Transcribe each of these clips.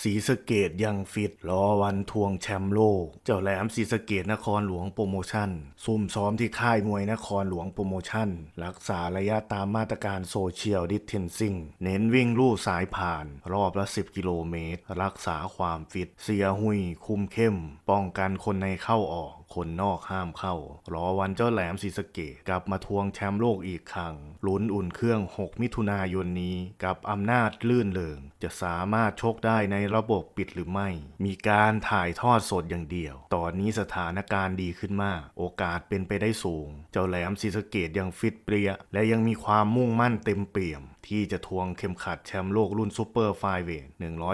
สีสเกตยังฟิตรอวันทวงแชมป์โลก เจ้าแหลมสีสเกตนครหลวงโปรโมชั่น ซุ่มซ้อมที่ค่ายมวยนครหลวงโปรโมชั่น รักษาระยะตามมาตรการโซเชียลดิสเทนซิ่ง เน้นวิ่งลู่สายผ่าน รอบละ 10 กิโลเมตร รักษาความฟิต เสียหุยคุมเข้ม ป้องกันคนในเข้าออก คนนอกห้ามเข้า รอวันเจ้าแหลมศรีสะเกดกลับมาทวงแชมป์โลกอีกครั้งลุ้นอุ่นเครื่อง 6 มิถุนายนนี้ กับอำนาจลื่นเริง จะสามารถชกได้ในระบบปิดหรือไม่ มีการถ่ายทอดสดอย่างเดียว ตอนนี้สถานการณ์ดีขึ้นมาก โอกาสเป็นไปได้สูง เจ้าแหลมศรีสะเกดยังฟิตเปรี้ยและยังมีความมุ่งมั่นเต็มเปี่ยม ที่จะทวงเข็มขัดแชมป์โลกรุ่นซูเปอร์ไฟเวท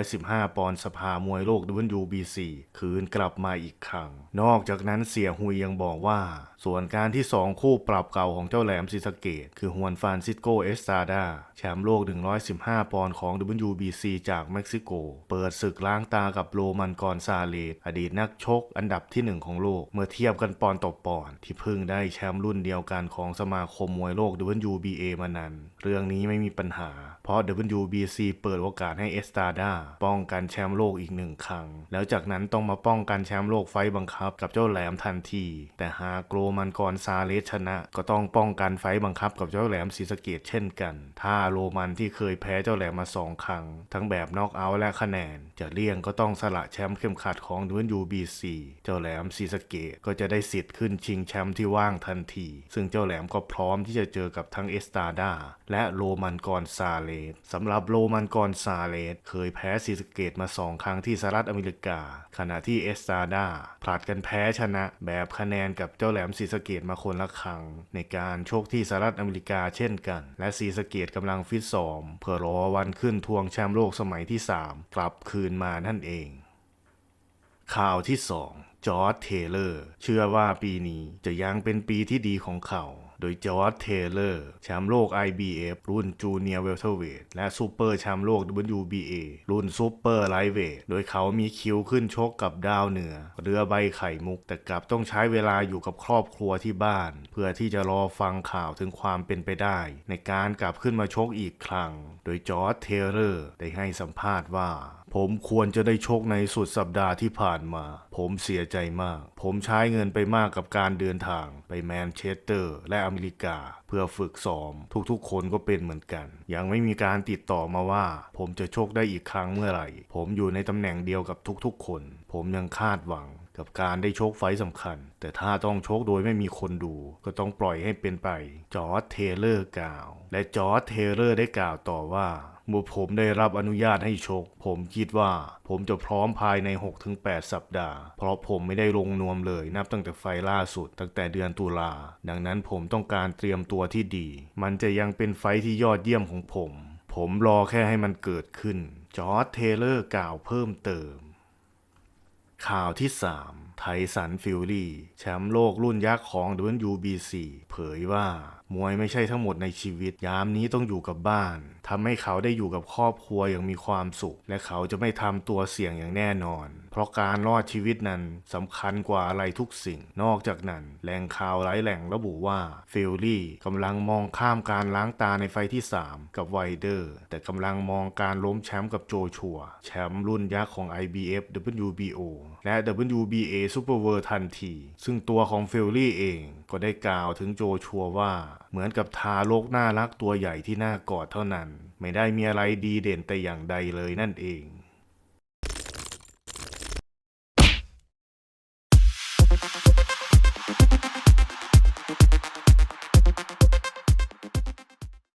115 ปอนด์สภามวยโลก WBC คืนกลับมาอีกครั้ง นอกจากนั้นเสียหุยยังบอกว่า ส่วนการที่ 2 คู่ปรับเก่าของเจ้าแหลมซิสเกต คือฮวนฟานซิสโกเอสตาดา แชมป์โลก 115 ปอนด์ของ WBC จากเม็กซิโก เปิดศึกล้างตากับโรมันกอนซาเลสอดีตนักชกอันดับที่ 1 ของโลก เมื่อเทียบกันปอนต่อปอนด์ที่เพิ่งได้แชมป์รุ่นเดียวกันของสมาคมมวยโลก WBA มานานเรื่องนี้ไม่มีปัญหา เพราะ WBC เปิดโอกาสให้เอสตาดาป้องกันแชมป์โลกอีกหนึ่งครั้งแล้วจากนั้นต้องมาป้องกันแชมป์โลกไฟบังคับกับเจ้าแหลมทันที แต่หากโรมนกอนซาเลสชนะ ก็ต้องป้องกันไฟบังคับกับเจ้าแหลมศรีสะเกดเช่นกัน ถ้าโรมันที่เคยแพ้เจ้าแหลมมาสองครั้ง ทั้งแบบน็อกเอาท์และคะแนน จะเลี่ยงก็ต้องสละแชมป์เข็มขัดของ WBC เจ้าแหลมศรีสะเกดก็จะได้สิทธิ์ขึ้นชิงแชมป์ที่ว่างทันที ซึ่งเจ้าแหลมก็พร้อมที่จะเจอกับทั้งเอสตาดาและโรมันกอนซาเลสสำหรับโรมันกอนซาเลสเคยแพ้ศรีสะเกดมาสองครั้งที่สหรัฐอเมริกา ขณะที่เอสตาดาผลัดกันแพ้ชนะแบบคะแนนกับเจ้าแหลมศรีสะเกดมาคนละครั้ง ในการโชคที่สหรัฐอเมริกาเช่นกัน และศรีสะเกดกำลังฟิตซ้อมเพื่อรอวันขึ้นทวงแชมป์โลกสมัยที่ 3 กลับคืนมานั่นเอง ข่าวที่ 2 จอร์ดเทเลอร์ เชื่อว่าปีนี้จะยังเป็นปีที่ดีของเขาโดยจอร์ดเทเลอร์ แชมป์โลก IBF รุ่นจูเนียร์เวลเทเวทและซูเปอร์แชมป์โลก WBA รุ่นซูเปอร์ไลท์เวทโดยเขามีคิวขึ้นชกกับดาวเหนือ เรือใบไข่มุก แต่กลับต้องใช้เวลาอยู่กับครอบครัวที่บ้าน เพื่อที่จะรอฟังข่าวถึงความเป็นไปได้ ในการกลับขึ้นมาชกอีกครั้ง โดยจอร์ดเทเลอร์ ได้ให้สัมภาษณ์ว่า ผมควรจะได้ชกในสุดสัปดาห์ที่ผ่านมา ผมเสียใจมาก ผมใช้เงินไปมากกับการเดินทางไปแมนเชสเตอร์ และอเมริกา เพื่อฝึกซ้อม ทุกๆ คนก็เป็นเหมือนกัน ยังไม่มีการติดต่อมาว่า ผมจะชกได้อีกครั้งเมื่อไหร่ ผมอยู่ในตำแหน่งเดียวกับทุกๆ คน ผมยังคาดหวัง กับการได้โชกไฟสำคัญ แต่ถ้าต้องโชกโดยไม่มีคนดู ก็ต้องปล่อยให้เป็นไป จอร์ดเทเลอร์กล่าว และจอร์ดเทเลอร์ได้กล่าวต่อว่าเมื่อผมได้รับอนุญาตให้ชก ผมคิดว่าผมจะพร้อมภายใน 6-8 สัปดาห์ เพราะผมไม่ได้ลงนวมเลย นับตั้งแต่ไฟล่าสุด ตั้งแต่เดือนตุลา ดังนั้นผมต้องการเตรียมตัวที่ดี มันจะยังเป็นไฟที่ยอดเยี่ยมของผม ผมรอแค่ให้มันเกิดขึ้น จอร์ดเทเลอร์กล่าวเพิ่มเติม ข่าวที่สามไทสันฟิลลี่ แชมป์โลกรุ่นยักษ์ของ WBC เผยว่ามวยไม่ใช่ทั้งหมดในชีวิต ยามนี้ต้องอยู่กับบ้านทำให้เขาได้อยู่กับครอบครัวอย่างมีความสุข และเขาจะไม่ทำตัวเสี่ยงอย่างแน่นอน เพราะการรอดชีวิตนั้นสำคัญกว่าอะไรทุกสิ่ง นอกจากนั้น แหล่งข่าวหลายแหล่งระบุว่าฟิลลี่กำลังมองข้ามการล้างตาในไฟที่ 3 กับไวเดอร์ แต่กำลังมองการล้มแชมป์กับโจชัว แชมป์รุ่นยักษ์ของ IBF WBO และ WBA ซูเปอร์เวอร์ทันที ซึ่งตัวของเฟลลี่เองก็ได้กล่าวถึงโจชัวว่า เหมือนกับทารกน่ารักตัวใหญ่ที่น่ากอดเท่านั้น ไม่ได้มีอะไรดีเด่นแต่อย่างใดเลยนั่นเอง